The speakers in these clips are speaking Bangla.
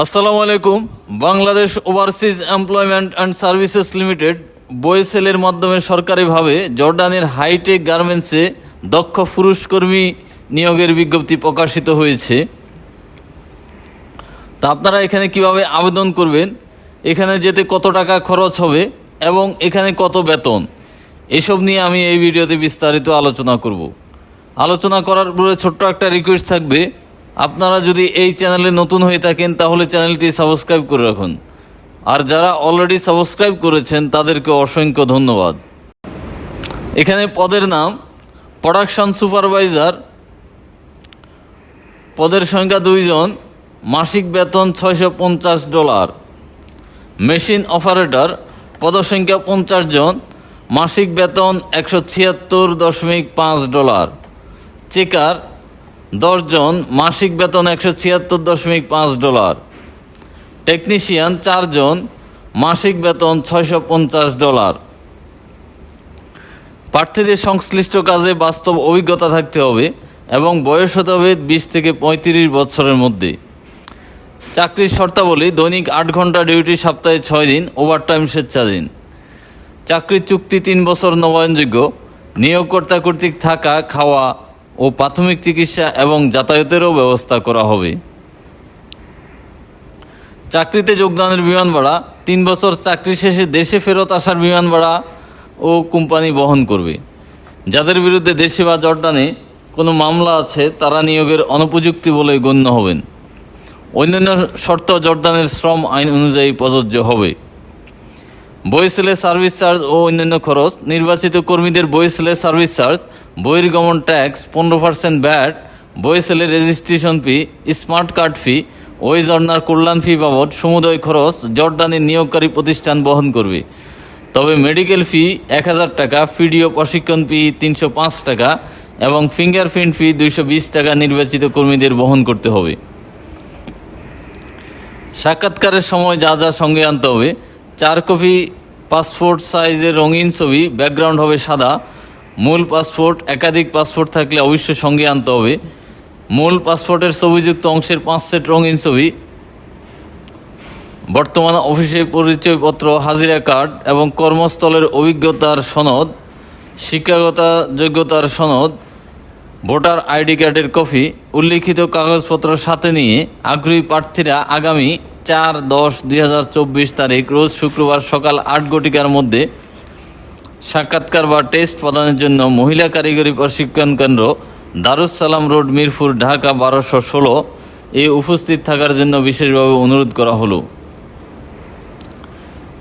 আসসালামু আলাইকুম। Bangladesh overseas employment and services limited বয়েসেলের মাধ্যমে সরকারিভাবে জর্ডানের হাইটেক গার্মেন্টসে দক্ষ পুরুষ কর্মী নিয়োগের বিজ্ঞপ্তি প্রকাশিত হয়েছে। তা আপনারা এখানে কীভাবে আবেদন করবেন? এখানে যেতে কত টাকা খরচ হবে এবং এখানে কত বেতন? এসব নিয়ে আমি এই ভিডিওতে বিস্তারিত আলোচনা করব। আলোচনা করার পরে ছোট্ট একটা রিকোয়েস্ট থাকবে। আপনারা যদি এই চ্যানেলে নতুন হয়ে থাকেন, তাহলে চ্যানেলটি সাবস্ক্রাইব করে রাখুন। আর যারা অলরেডি সাবস্ক্রাইব করেছেন, তাদেরকে অসংখ্য ধন্যবাদ। এখানে পদের নাম প্রোডাকশন সুপারভাইজার পদের সংখ্যা দুইজন, মাসিক বেতন ছয়শো পঞ্চাশ ডলার। মেশিন অপারেটর পদসংখ্যা পঞ্চাশ জন, মাসিক বেতন একশো ছিয়াত্তর দশমিক পাঁচ ডলার। চেকার দশজন মাসিক বেতন একশো ছিয়াত্তর দশমিক পাঁচ ডলার। টেকনিশিয়ান চারজন, মাসিক বেতন ছয়শো পঞ্চাশ ডলার। প্রার্থীদের সংশ্লিষ্ট কাজে বাস্তব অভিজ্ঞতা থাকতে হবে এবং বয়স হতে হবে বিশ থেকে পঁয়ত্রিশ বছরের মধ্যে। চাকরির শর্তাবলী দৈনিক আট ঘণ্টা ডিউটি সপ্তাহে ছয় দিন, ওভারটাইম স্বেচ্ছাধীন। চাকরির চুক্তি তিন বছর নবায়নযোগ্য। নিয়োগকর্তা কর্তৃক থাকা, খাওয়া ও প্রাথমিক চিকিৎসা এবং যাতায়াতেরও ব্যবস্থা করা হবে। চাকরিতে যোগদানের বিমান ভাড়া, তিন বছর চাকরি শেষে দেশে ফেরত আসার বিমান ভাড়া ও কোম্পানি বহন করবে। যাদের বিরুদ্ধে দেশে বা জর্ডানে কোনো মামলা আছে, তারা নিয়োগের অনুপযুক্তি বলে গণ্য হবেন। অন্যান্য শর্ত জর্দানের শ্রম আইন অনুযায়ী প্রযোজ্য হবে। বইসেলে সার্ভিস চার্জ ও অন্যান্য খরচ, নির্বাচিত কর্মীদের বইসেলে সার্ভিস চার্জ বহির্গমন ট্যাক্স, পনেরো percent VAT বইসেলে registration fee, smart card fee ওই জর্নার কল্যাণ ফি বাবদ সমুদয় খরচ জর্ডানের নিয়োগকারী প্রতিষ্ঠান বহন করবে। তবে মেডিকেল ফি এক হাজার টাকা, পিডিও প্রশিক্ষণ ফি তিনশো পাঁচ টাকা এবং ফিঙ্গারপ্রিন্ট ফি দুইশো বিশ টাকা নির্বাচিত কর্মীদের বহন করতে হবে। সাক্ষাৎকারের সময় যা যা সঙ্গে আনতে হবে, চার কপি পাসপোর্ট সাইজের রঙিন ছবি, ব্যাকগ্রাউন্ড হবে সাদা। মূল পাসপোর্ট, একাধিক পাসপোর্ট থাকলে অবশ্যই সঙ্গে আনতে হবে। মূল পাসপোর্টের ছবিযুক্ত অংশের পাঁচ সেট রঙিন ছবি। বর্তমান অফিসে পরিচয়পত্র, হাজিরা কার্ড এবং কর্মস্থলের অভিজ্ঞতার সনদ শিক্ষাগত যোগ্যতার সনদ, ভোটার আইডি কার্ডের কপি, উল্লিখিত কাগজপত্র সাথে নিয়ে আগ্রহী প্রার্থীরা আগামী চার দশ দুই তারিখ, রোজ শুক্রবার সকাল আট ঘটিকার মধ্যে সাক্ষাৎকার বা টেস্ট প্রদানের জন্য মহিলা কারিগরি প্রশিক্ষণ কেন্দ্র দারুস সালাম রোড, মিরপুর, ঢাকা বারোশো ষোলো এ উপস্থিত থাকার জন্য বিশেষভাবে অনুরোধ করা হলো।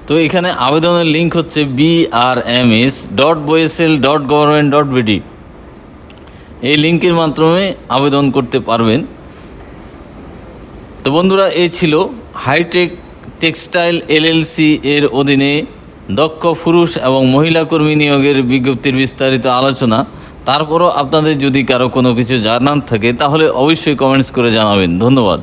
তো এখানে আবেদনের লিঙ্ক হচ্ছে BRMS dot BOESL dot government dot BD এই লিঙ্কের মাধ্যমে আবেদন করতে পারবেন। তো বন্ধুরা, এই ছিল হাইটেক টেক্সটাইল এলএলসি এর অধীনে দক্ষ পুরুষ এবং মহিলা কর্মী নিয়োগের বিজ্ঞপ্তির বিস্তারিত আলোচনা। তারপরও আপনাদের যদি কারও কোনো কিছু জানার থাকে, তাহলে অবশ্যই কমেন্টস করে জানাবেন। ধন্যবাদ।